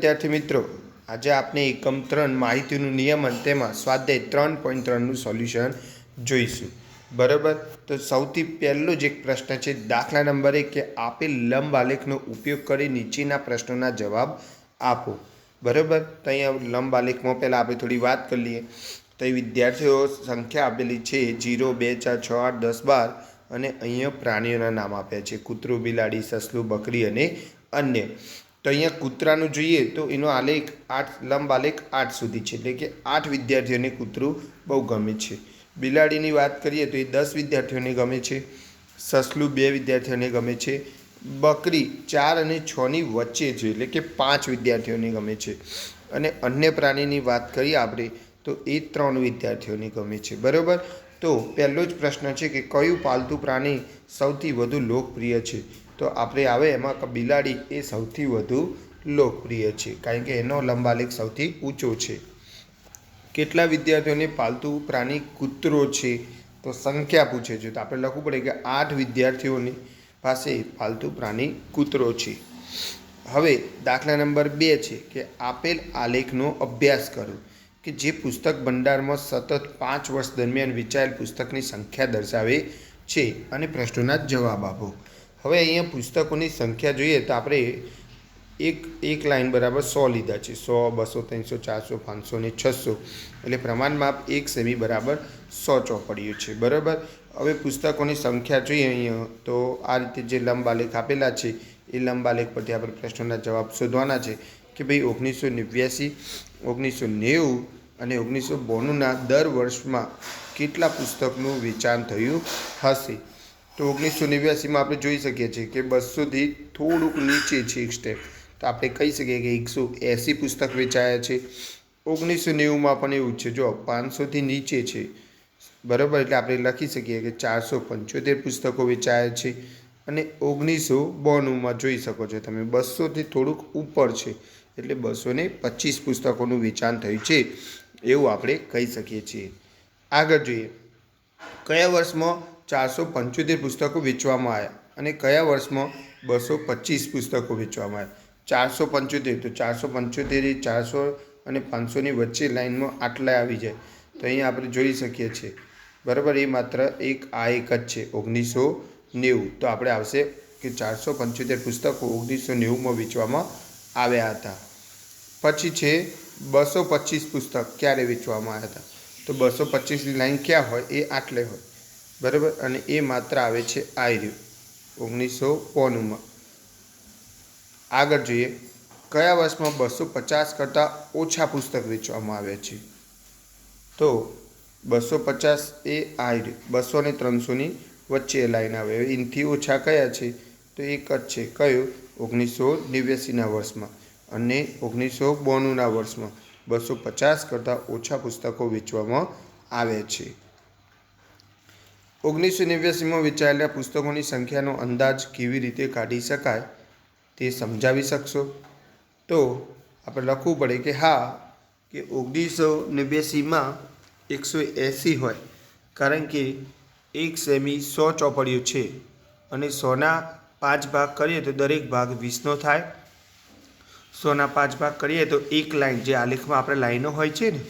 વિદ્યાર્થી મિત્રો, આજે આપણે એકમ ત્રણ માહિતીનું નિયમન તેમાં સ્વાધ્યાય ત્રણ પોઈન્ટ ત્રણનું સોલ્યુશન જોઈશું. બરાબર? તો સૌથી પહેલો જ એક પ્રશ્ન છે, દાખલા નંબર એક કે આપેલ લંબ આલેખનો ઉપયોગ કરી નીચેના પ્રશ્નોના જવાબ આપો. બરાબર? તો અહીંયા લંબ આલેખમાં પહેલાં આપણે થોડી વાત કરી લઈએ. તો એ વિદ્યાર્થીઓ સંખ્યા આપેલી છે, જીરો, બે, ચાર, છ, આઠ, દસ, બાર અને અહીંયા પ્રાણીઓના નામ આપ્યા છે. કૂતરું, બિલાડી, સસલું, બકરી અને અન્ય. તો અહીંયા કૂતરાનું જોઈએ તો એનો આલેખ આઠ, લંબ આલેખ આઠ સુધી છે. એટલે કે આઠ વિદ્યાર્થીઓને કૂતરું બહુ ગમે છે. બિલાડીની વાત કરીએ તો એ દસ વિદ્યાર્થીઓને ગમે છે. સસલું બે વિદ્યાર્થીઓને ગમે છે. બકરી ચાર અને છની વચ્ચે છે, એટલે કે પાંચ વિદ્યાર્થીઓને ગમે છે. અને અન્ય પ્રાણીની વાત કરીએ આપણે, તો એ ત્રણ વિદ્યાર્થીઓને ગમે છે. બરાબર? તો પહેલો જ પ્રશ્ન છે કે કયું પાલતુ પ્રાણી સૌથી વધુ લોકપ્રિય છે? તો આપણે આવે એમાં બિલાડી એ સૌથી વધુ લોકપ્રિય છે, કારણ કે એનો લંબાલેખ સૌથી ઊંચો છે. કેટલા વિદ્યાર્થીઓને પાલતુ પ્રાણી કૂતરો છે તો સંખ્યા પૂછે છે. તો આપણે લખવું પડે કે આઠ વિદ્યાર્થીઓની પાસે પાલતુ પ્રાણી કૂતરો છે. હવે દાખલા નંબર બે છે કે આપેલ આલેખનો અભ્યાસ કરો કે જે પુસ્તક ભંડારમાં સતત પાંચ વર્ષ દરમિયાન વિચારેલ પુસ્તકની સંખ્યા દર્શાવે છે અને પ્રશ્નોના જવાબ આપો. હવે અહીંયા પુસ્તકોની સંખ્યા જોઈએ તો આપણે એક એક લાઈન બરાબર સો લીધા છે. સો, બસો, ત્રણસો, ચારસો, પાંચસો ને છસો. એટલે પ્રમાણ માપ એક સેમી બરાબર સો ચોપડીઓ છે. બરાબર? હવે પુસ્તકોની સંખ્યા જોઈએ અહીંયા તો આ રીતે જે લંબાલેખ આપેલા છે, એ લંબાલેખ પરથી આપણે પ્રશ્નોના જવાબ શોધવાના છે કે ભાઈ ઓગણીસો નેવ્યાસી, ઓગણીસો નેવું અને ઓગણીસો બોણુંના દર વર્ષમાં કેટલા પુસ્તકનું વેચાણ થયું હશે? તો ઓગણીસો નેવ્યાસીમાં આપણે જોઈ શકીએ છીએ કે બસોથી થોડુંક નીચે છે એક સ્ટેપ તો આપણે કહી શકીએ કે એકસો એંસી પુસ્તક વેચાયા છે. ઓગણીસો નેવુંમાં પણ એવું છે. જો પાંચસોથી નીચે છે, બરાબર? એટલે આપણે લખી શકીએ કે ચારસો પંચોતેર પુસ્તકો વેચાયા છે. અને ઓગણીસો બોનુંમાં જોઈ શકો છો તમે, બસોથી થોડુંક ઉપર છે. એટલે બસો ને પચીસ પુસ્તકોનું વેચાણ થયું છે. એવું આપણે કહી શકીએ છીએ. આગળ જોઈએ. કયા વર્ષમાં ચારસો પંચોતેર પુસ્તકો વેચવામાં આવ્યા અને કયા વર્ષમાં બસો પચીસ પુસ્તકો વેચવામાં આવ્યા? ચારસો પંચોતેર, તો ચારસો પંચોતેર ચારસો અને પાંચસોની વચ્ચે લાઇનમાં આટલા આવી જાય. તો અહીંયા આપણે જોઈ શકીએ છીએ. બરાબર, એ માત્ર એક, આ એક જ છે, ઓગણીસો નેવું. તો આપણે આવશે કે ચારસો પંચોતેર પુસ્તકો ઓગણીસો નેવુંમાં વેચવામાં આવ્યા હતા. પછી છે, બસો પચીસ પુસ્તક ક્યારે વેચવામાં આવ્યા હતા? તો બસો પચીસની લાઈન ક્યાં હોય? એ આટલે હોય. બરાબર? અને એ માત્ર આવે છે આયર્યુ. ઓગણીસો પોનુંમાં આગળ જોઈએ. કયા વર્ષમાં બસો પચાસ કરતાં ઓછા પુસ્તક વેચવામાં આવ્યા છે? તો બસો પચાસ એ આયર્યુ. બસો ને ત્રણસોની વચ્ચે લાઈન આવે. હવે ઓછા કયા છે? તો એક જ છે. કયો? ઓગણીસો નેવ્યાસીના વર્ષમાં. અને ઓગણીસો બોનુંના વર્ષમાં બસો પચાસ કરતાં ઓછા પુસ્તકો વેચવામાં આવે છે. ઓગણીસો નેવ્યાસીમાં વેચાયેલા પુસ્તકોની સંખ્યાનો અંદાજ કેવી રીતે કાઢી શકાય તે સમજાવી શકશો? તો આપણે લખવું પડે કે હા, કે ઓગણીસો નેવ્યાસીમાં એકસો એંસી હોય, કારણ કે એક સેમી સો ચોપડીઓ છે અને સોના પાંચ ભાગ કરીએ તો દરેક ભાગ વીસનો થાય. સોના પાંચ ભાગ કરીએ તો એક લાઈન, જે આલેખમાં આપણે લાઈનો હોય છે ને,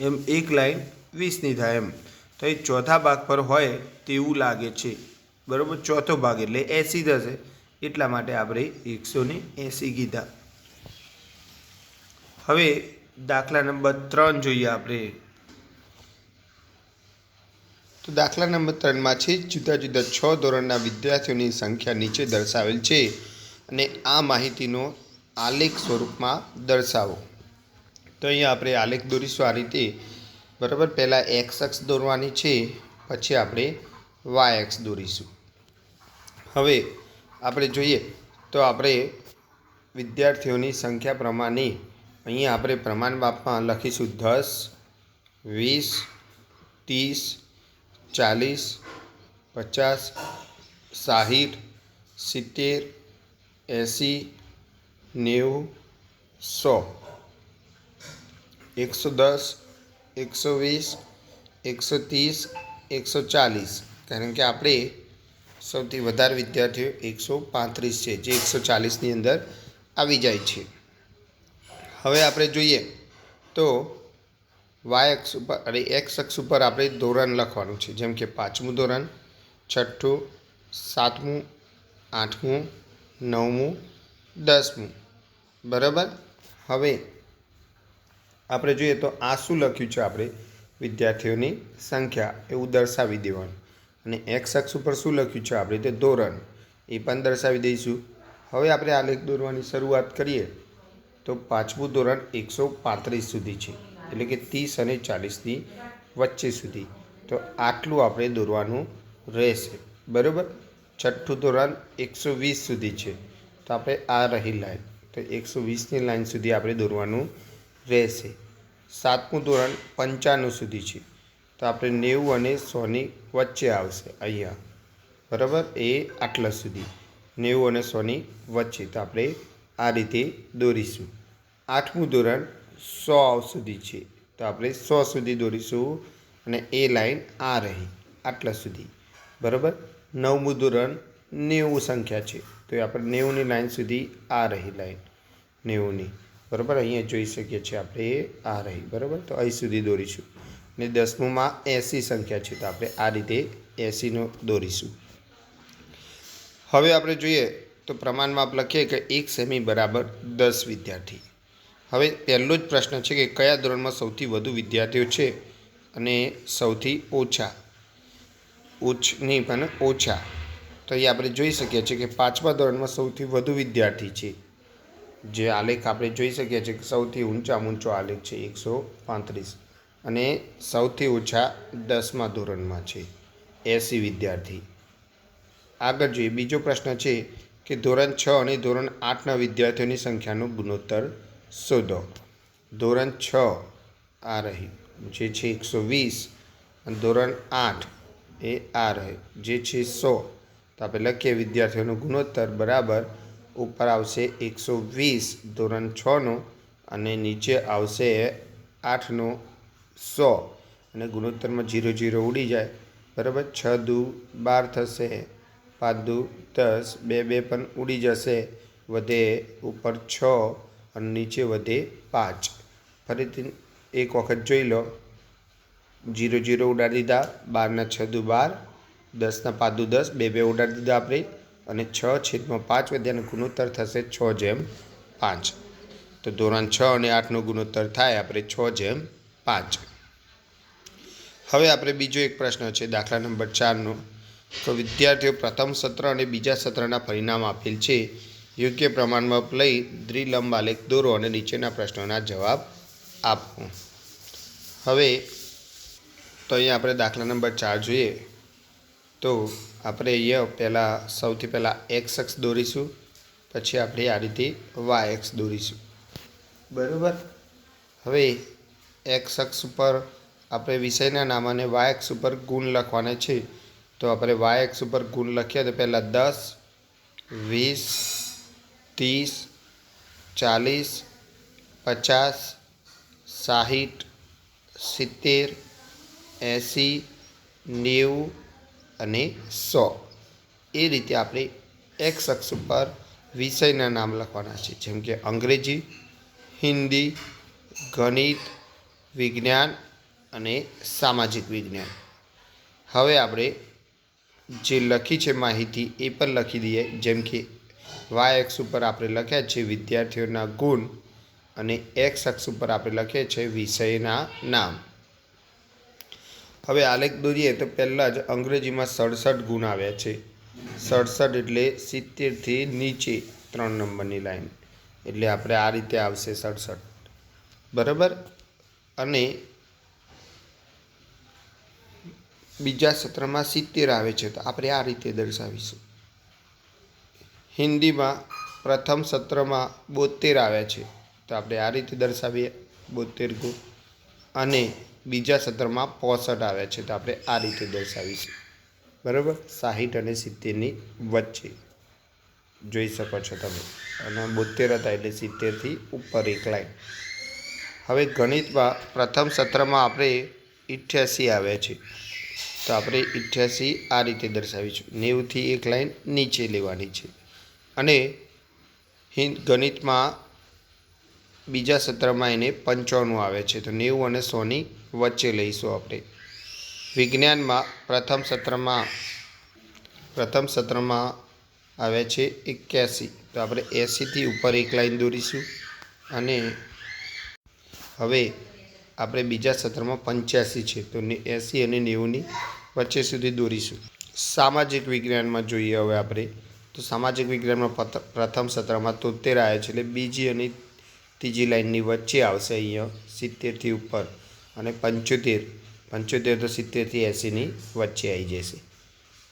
એમ એક લાઈન વીસની થાય એમ. તો એ ચોથા ભાગ પર હોય તેવું લાગે છે. બરાબર? ચોથો ભાગ એટલે એંસી થશે. એટલા માટે આપણે એકસો ને એંસી કીધા. હવે દાખલા નંબર ત્રણ જોઈએ આપણે. તો દાખલા નંબર ત્રણમાં છે, જુદા જુદા છ ધોરણના વિદ્યાર્થીઓની સંખ્યા નીચે દર્શાવેલ છે અને આ માહિતીનો આલેખ સ્વરૂપમાં દર્શાવો. તો અહીંયા આપણે આલેખ દોરીશું આ રીતે. બરાબર? પહેલાં એક્સ અક્ષ દોરવાની છે, પછી આપણે વાય એક્સ દોરીશું. હવે આપણે જોઈએ તો આપણે વિદ્યાર્થીઓની સંખ્યા પ્રમાણે અહીંયા આપણે પ્રમાણ માપમાં લખીશું દસ, વીસ, ત્રીસ, ચાલીસ, પચાસ, સાહીઠ, સિત્તેર, એંસી, નેવું, સો. એકસો દસ એકસો વીસ, એકસો ત્રીસ, એકસો ચાલીસ. કારણ કે આપણે સૌથી વધારે વિદ્યાર્થીઓ એકસો પાંત્રીસ છે, જે એકસો ચાલીસની અંદર આવી જાય છે. હવે આપણે જોઈએ તો વાય અક્ષ ઉપર અરે એક્સ અક્ષ ઉપર આપણે ધોરણ લખવાનું છે. જેમ કે પાંચમું ધોરણ, છઠ્ઠું, સાતમું, આઠમું, નવમું, દસમું. બરાબર? હવે આપણે જોઈએ તો આ શું લખ્યું છે આપણે? વિદ્યાર્થીઓની સંખ્યા એવું દર્શાવી દેવાનું. અને એક્સ અક્ષ ઉપર શું લખ્યું છે આપણે? તે ધોરણ. એ પણ દર્શાવી દઈશું. હવે આપણે આલેખ દોરવાની શરૂઆત કરીએ તો પાંચમું ધોરણ એકસો પાંત્રીસ સુધી છે. એટલે કે ત્રીસ અને ચાલીસની વચ્ચે સુધી. તો આટલું આપણે દોરવાનું રહેશે. બરાબર? છઠ્ઠું ધોરણ એકસો વીસ સુધી છે. તો આપણે આ રહી લાઈન. તો એકસો વીસની લાઈન સુધી આપણે દોરવાનું રહેશે. સાતમું ધોરણ પંચાણું સુધી છે. તો આપણે નેવું અને સોની વચ્ચે આવશે અહીંયા. બરાબર? એ આટલા સુધી. નેવું અને સોની વચ્ચે. તો આપણે આ રીતે દોરીશું. આઠમું ધોરણ સો સુધી છે. તો આપણે સો સુધી દોરીશું અને એ લાઈન આ રહી. આટલા સુધી. બરાબર? નવમું ધોરણ નેવું સંખ્યા છે. તો આપણે નેવુંની લાઈન સુધી આ રહી લાઈન. નેવુંની. બરાબર? અહીંયા જોઈ શકીએ છીએ આપણે આ રહી, બરાબર? તો અહીં સુધી દોરીશું. ને દસમુંમાં એંસી સંખ્યા છે, તો આપણે આ રીતે એંસીનો દોરીશું. હવે આપણે જોઈએ, તો પ્રમાણમાં આપણે લખીએ કે એક સેમી બરાબર દસ વિદ્યાર્થી. હવે પહેલો જ પ્રશ્ન છે કે કયા ધોરણમાં સૌથી વધુ વિદ્યાર્થીઓ છે અને સૌથી ઓછા? ઉચ્ચ નહીં, પણ ઓછા. તો એ આપણે જોઈ શકીએ છીએ કે પાંચમા ધોરણમાં સૌથી વધુ વિદ્યાર્થી છે. જે આલેખ આપણે જોઈ શકીએ છીએ કે સૌથી ઊંચામાં ઊંચો આલેખ છે એકસો પાંત્રીસ અને સૌથી ઓછા દસમા ધોરણમાં છે એંસી વિદ્યાર્થી. આગળ જોઈએ, બીજો પ્રશ્ન છે કે ધોરણ છ અને ધોરણ આઠના વિદ્યાર્થીઓની સંખ્યાનું ગુણોત્તર શોધો. ધોરણ છ આ રહી, જે છે એકસો વીસ અને ધોરણ આઠ એ આ રહે, જે છે સો. તો આપણે લખીએ, વિદ્યાર્થીઓનો ગુણોત્તર બરાબર ઉપર આવશે એકસો વીસ ધોરણ છનો અને નીચે આવશે આઠનો સો. અને ગુણોત્તરમાં જીરો જીરો ઉડી જાય. બરાબર? છ દુ બાર થશે. પાંચ દુ દસ. બે બે પણ ઉડી જશે. વધે ઉપર છ અને નીચે વધે પાંચ. ફરીથી એક વખત જોઈ લો. જીરો જીરો ઉડાડી દીધા. બારના છ દુ બાર. દસના પાંચ દુ દસ. બે બે ઉડાડી દીધા આપણે. અને છ છેદમાં પાંચ વધ્યાનો ગુણોત્તર થશે છ જેમ પાંચ. તો ધોરણ છ અને આઠનો ગુણોત્તર થાય, આપણે છ જેમ પાંચ. હવે આપણે બીજો એક પ્રશ્ન છે, દાખલા નંબર ચારનો. તો વિદ્યાર્થીઓ પ્રથમ સત્ર અને બીજા સત્રના પરિણામ આપેલ છે. યોગ્ય પ્રમાણમાં લઈ દ્વિલંબ આલેખ દોરો અને નીચેના પ્રશ્નોના જવાબ આપો. હવે તો અહીંયા આપણે દાખલા નંબર ચાર જોઈએ. તો આપણે અહીંયા પહેલાં સૌથી પહેલાં એક્સ એક્સ દોરીશું, પછી આપણે આ રીતે વાય એક્સ દોરીશું. બરાબર? હવે એક્સ અક્ષ ઉપર આપણે વિષયના નામ વાય એક્સ ઉપર ગુણ લખવાના છે. તો આપણે વાય એક્સ ઉપર ગુણ લખીએ તો પહેલાં દસ, વીસ, ત્રીસ, ચાલીસ, પચાસ, સાહીઠ, સિત્તેર, એંસી, નેવું અને સો. એ રીતે આપણે એક્સ અક્ષ ઉપર વિષયના નામ લખવાના છે. જેમ કે અંગ્રેજી, હિન્દી, ગણિત, વિજ્ઞાન અને સામાજિક વિજ્ઞાન. હવે આપણે જે લખી છે માહિતી એ પણ લખી દઈએ. જેમ કે વાય એક્સ ઉપર આપણે લખ્યા છે વિદ્યાર્થીઓના ગુણ અને એક્સ અક્ષ ઉપર આપણે લખીએ છીએ વિષયના નામ. હવે આલેખ દોરીએ તો પહેલાં જ અંગ્રેજીમાં સડસઠ ગુણ આવ્યા છે. સડસઠ એટલે સિત્તેરથી નીચે ત્રણ નંબરની લાઈન. એટલે આપણે આ રીતે આવશે સડસઠ. બરાબર? અને બીજા સત્રમાં સિત્તેર આવે છે, તો આપણે આ રીતે દર્શાવીશું. હિન્દીમાં પ્રથમ સત્રમાં બોતેર આવ્યા છે, તો આપણે આ રીતે દર્શાવીએ. બોતેર ગુણ. અને બીજા સત્રમાં પોસઠ આવ્યા છે તો આપણે આ રીતે દર્શાવીશું. બરાબર? સાહીઠ અને સિત્તેરની વચ્ચે. જોઈ શકો છો તમે. અને બોતેર હતા એટલે સિત્તેરથી ઉપર એક લાઈન. હવે ગણિતમાં પ્રથમ સત્રમાં આપણે ઇઠ્યાસી આવ્યા છે. તો આપણે ઇઠ્યાસી આ રીતે દર્શાવીશું. નેવુંથી એક લાઈન નીચે લેવાની છે. અને હિન્દ ગણિતમાં બીજા સત્રમાં એને પંચાણું આવે છે. તો નેવું અને સોની વચ્ચે લઈશું આપણે. વિજ્ઞાનમાં પ્રથમ સત્રમાં પ્રથમ સત્રમાં આવે છે એક્યાસી. તો આપણે એંસીથી ઉપર એક લાઈન દોરીશું અને હવે આપણે બીજા સત્રમાં પંચ્યાસી છે. તો એંસી અને નેવુંની વચ્ચે સુધી દોરીશું. સામાજિક વિજ્ઞાનમાં જોઈએ હવે આપણે. તો સામાજિક વિજ્ઞાનમાં પ્રથમ સત્રમાં તોતેર આવે છે. એટલે બીજી અને ત્રીજી લાઈનની વચ્ચે આવશે અહીંયા સિત્તેરથી ઉપર અને પંચોતેર. પંચોતેર તો સિત્તેરથી એંસીની વચ્ચે આવી જશે.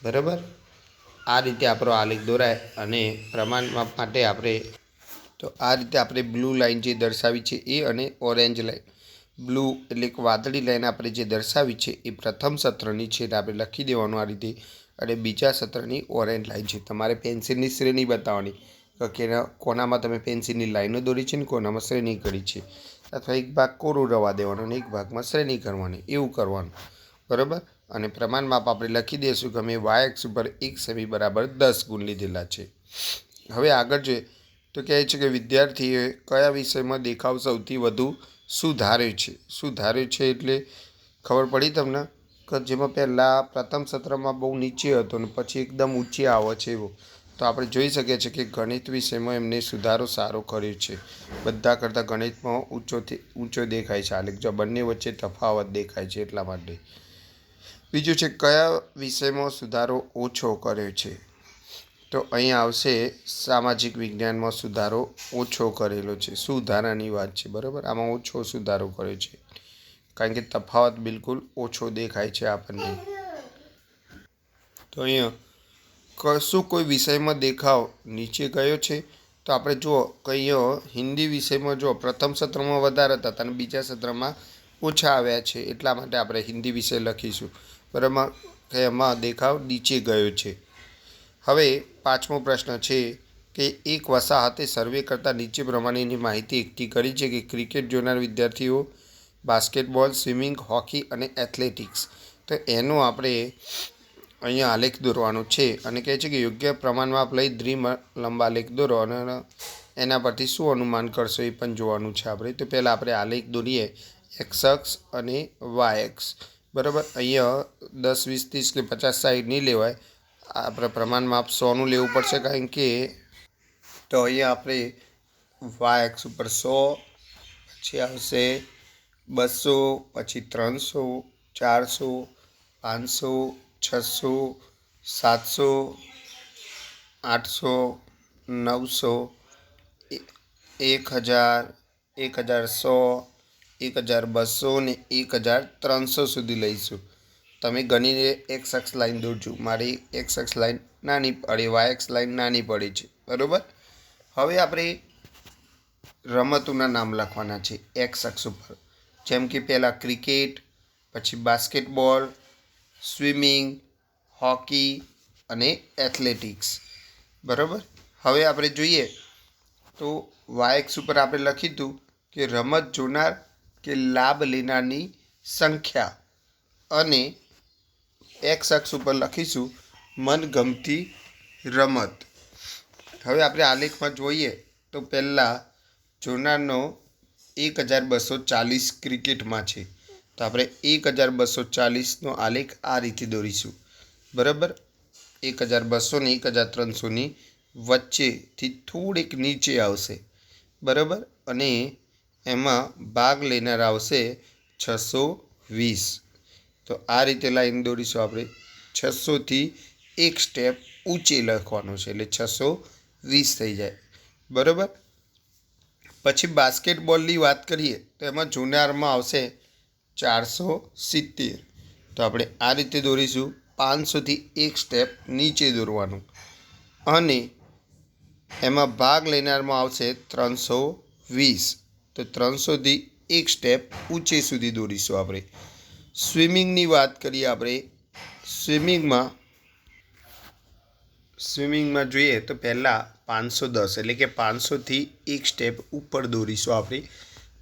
બરાબર? આ રીતે આપણો આલેખ દોરાય અને પ્રમાણમાં માટે આપણે તો આ રીતે આપણે બ્લુ લાઇન જે દર્શાવી છે એ અને ઓરેન્જ લાઈન બ્લુ એટલે કે વાદળી લાઈન આપણે જે દર્શાવી છે એ પ્રથમ સત્રની છે આપણે લખી દેવાનું આ રીતે. અને બીજા સત્રની ઓરેન્જ લાઈન છે. તમારે પેન્સિલની શ્રેણી બતાવવાની. કેના, કોનામાં તમે પેન્સિલની લાઈનો દોરી છે ને કોનામાં શ્રેણી કરી છે. અથવા એક ભાગ કોરું રવા દેવાનો અને એક ભાગમાં શ્રેણી કરવાની, એવું કરવાનું. બરાબર? અને પ્રમાણ માપ આપણે લખી દઈશું કે અમે વાય ઉપર એક સેમી બરાબર દસ ગુણ લીધેલા છે. હવે આગળ જોઈએ. તો કહે છે કે વિદ્યાર્થીએ કયા વિષયમાં દેખાવ સૌથી વધુ સુધાર્યો છે? સુધાર્યો છે એટલે ખબર પડી તમને? કે જેમાં પહેલાં પ્રથમ સત્રમાં બહુ નીચે હતો ને પછી એકદમ ઊંચે આવે છે એવો. તો આપણે જોઈ શકીએ છીએ કે ગણિત વિષયમાં એમને સુધારો સારો કર્યો છે. બધા કરતાં ગણિતમાં ઊંચોથી ઊંચો દેખાય છે. આલેખ જો બંને વચ્ચે તફાવત દેખાય છે એટલા માટે. બીજું છે કયા વિષયમાં સુધારો ઓછો કર્યો છે? તો અહીં આવશે સામાજિક વિજ્ઞાનમાં સુધારો ઓછો કરેલો છે. સુધારાની વાત છે, બરાબર? આમાં ઓછો સુધારો કર્યો છે. કારણ કે તફાવત બિલકુલ ઓછો દેખાય છે આપણને. તો અહીંયા કશું કોઈ વિષયમાં દેખાવ નીચે ગયો છે? તો આપણે જુઓ, કહીએ, હિન્દી વિષયમાં જો પ્રથમ સત્રમાં વધારે હતા અને બીજા સત્રમાં ઓછા આવ્યા છે. એટલા માટે આપણે હિન્દી વિષય લખીશું. બરાબર? કે એમાં દેખાવ નીચે ગયો છે. હવે પાંચમો પ્રશ્ન છે કે એક વસાહતે સર્વે કરતાં નીચે પ્રમાણેની માહિતી એકઠી કરી છે કે ક્રિકેટ જોનાર વિદ્યાર્થીઓ બાસ્કેટબોલ, સ્વિમિંગ, હોકી અને એથ્લેટિક્સ. તો એનું આપણે અહીંયા આલેખ દોરવાનો છે અને કહે છે કે યોગ્ય પ્રમાણમાં આપ લઈ દ્વિ લંબાલેખ દોરો અને એના પરથી શું અનુમાન કરશો એ પણ જોવાનું છે આપણે. તો પહેલાં આપણે આલેખ દોરીએ. એક્સ અક્ષ અને વાય એક્સ બરાબર? અહીંયા દસ, વીસ, ત્રીસ કે પચાસ સાઈડ નહીં લેવાય. આપણે પ્રમાણમાં આપ સોનું લેવું પડશે કારણ કે તો અહીંયા આપણે વાય એક્સ ઉપર સો, પછી આવશે બસો, પછી ત્રણસો, ચારસો, પાંચસો છસો, સાતસો, આઠસો, નવસો, એક હજાર એક હજાર સો, એક હજાર બસો ને એક હજાર ત્રણસો સુધી લઈશું. તમે ગણીને એક શખ્સ લાઈન દોરજો. મારી એક શખ્સ લાઈન નાની પડી વાય એક્સ લાઈન નાની પડી છે. બરાબર? હવે આપણે રમતોના નામ લખવાના છે એક અક્ષ ઉપર. જેમ કે પહેલાં ક્રિકેટ, પછી બાસ્કેટબોલ સ્વિમિંગ, હોકી અને એથ્લેટિક્સ. બરાબર? હવે આપણે જોઈએ તો વાયક્સ ઉપર આપણે લખ્યું હતું કે રમત જોનાર કે લાભ લેનારની સંખ્યા અને એક્સ અક્ષ ઉપર લખીશું મનગમતી રમત. હવે આપણે આલેખમાં જોઈએ તો પહેલાં જોનારનો એક હજાર બસો ચાલીસ ક્રિકેટમાં છે. તો આપણે એક હજાર બસો ચાલીસનો આલેખ આ રીતે દોરીશું. બરાબર? એક હજાર બસો ને એક હજાર ત્રણસોની વચ્ચેથી થોડીક નીચે આવશે. બરાબર? અને એમાં ભાગ લેનાર આવશે છસો વીસ. તો આ રીતે લાઈન દોરીશું આપણે. છસોથી એક સ્ટેપ ઊંચે લખવાનું છે, એટલે છસો વીસ થઈ જાય. બરાબર? પછી બાસ્કેટબોલની વાત કરીએ, તો એમાં જુનારમાં આવશે ચારસો સિત્તેર. તો આપણે આ રીતે દોરીશું. પાંચસોથી એક સ્ટેપ નીચે દોરવાનું. અને એમાં ભાગ લેનારમાં આવશે ત્રણસો વીસ. તો ત્રણસોથી એક સ્ટેપ ઊંચે સુધી દોરીશું આપણે. સ્વિમિંગની વાત કરીએ આપણે. સ્વિમિંગમાં સ્વિમિંગમાં જોઈએ તો પહેલાં પાંચસો દસ, એટલે કે પાંચસોથી એક સ્ટેપ ઉપર દોરીશું આપણે.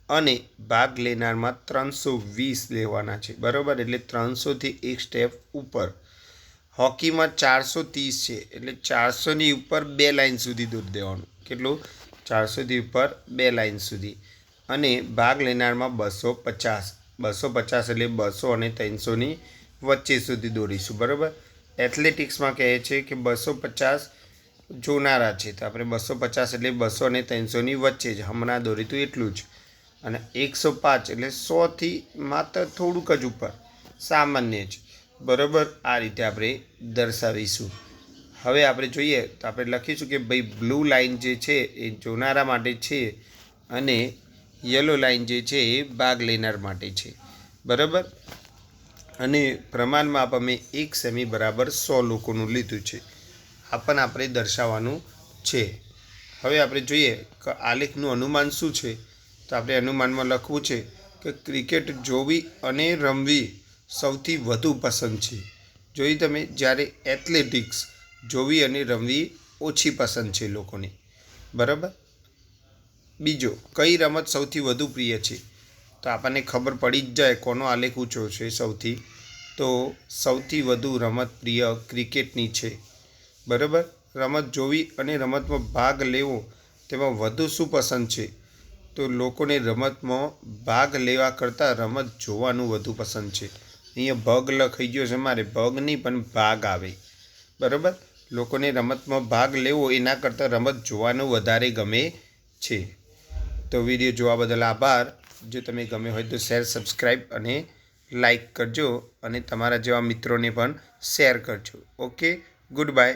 અને ભાગ લેનારમાં ત્રણસો વીસ લેવાના છે. બરાબર? એટલે ત્રણસોથી એક સ્ટેપ ઉપર. હોકીમાં ચારસો ત્રીસ છે. એટલે ચારસોની ઉપર બે લાઇન સુધી દૂર દેવાનું. કેટલું? ચારસોથી ઉપર બે લાઇન સુધી. અને ભાગ લેનારમાં બસો પચાસ. બસો પચાસ એટલે બસો અને ત્રણસોની વચ્ચે સુધી દોડીશું બરાબર? એથ્લેટિક્સમાં કહે છે કે બસો પચાસ જોનારા છે. તો આપણે બસો પચાસ એટલે બસો અને ત્રણસોની વચ્ચે જ. હમણાં દોરીતું એટલું જ. અને એકસો પાંચ એટલે સોથી માત્ર થોડુંક જ ઉપર. સામાન્ય જ. બરાબર? આ રીતે આપણે દર્શાવીશું. હવે આપણે જોઈએ તો આપણે લખીશું કે ભાઈ બ્લુ લાઇન જે છે એ જોનારા માટે છે અને યલો લાઇન જે છે એ ભાગ લેનાર માટે છે. બરાબર? અને પ્રમાણમાં અમે એક સેમી બરાબર સો લોકોનું લીધું છે. આ પણ આપણે દર્શાવવાનું છે. હવે આપણે જોઈએ કે આલેખનું અનુમાન શું છે? તો આપણે અનુમાનમાં લખવું છે કે ક્રિકેટ જોવી અને રમવી સૌથી વધુ પસંદ છે. જોઈ તમે જ્યારે એથ્લેટિક્સ જોવી અને રમવી ઓછી પસંદ છે લોકોને. બરાબર? બીજો, કઈ રમત સૌથી વધુ પ્રિય છે? તો આપણને ખબર પડી જ જાય કોનો આલેખ ઊંચો છે સૌથી. તો સૌથી વધુ રમત પ્રિય ક્રિકેટની છે. બરાબર? રમત જોવી અને રમતમાં ભાગ લેવો તેમાં વધુ શું પસંદ છે? તો લોકોને રમતમાં ભાગ લેવા કરતાં રમત જોવાનું વધુ પસંદ છે. અહીંયા ભગ લખાઈ ગયો છે મારે. ભગ નહીં, પણ ભાગ આવે. બરાબર? લોકોને રમતમાં ભાગ લેવો એના કરતાં રમત જોવાનું વધારે ગમે છે. તો વીડિયો જોવા બદલ આભાર. જો તમે ગમે હોય તો શેર સબસ્ક્રાઈબ અને લાઈક કરજો અને તમારા જેવા મિત્રોને પણ શેર કરજો. Okay good bye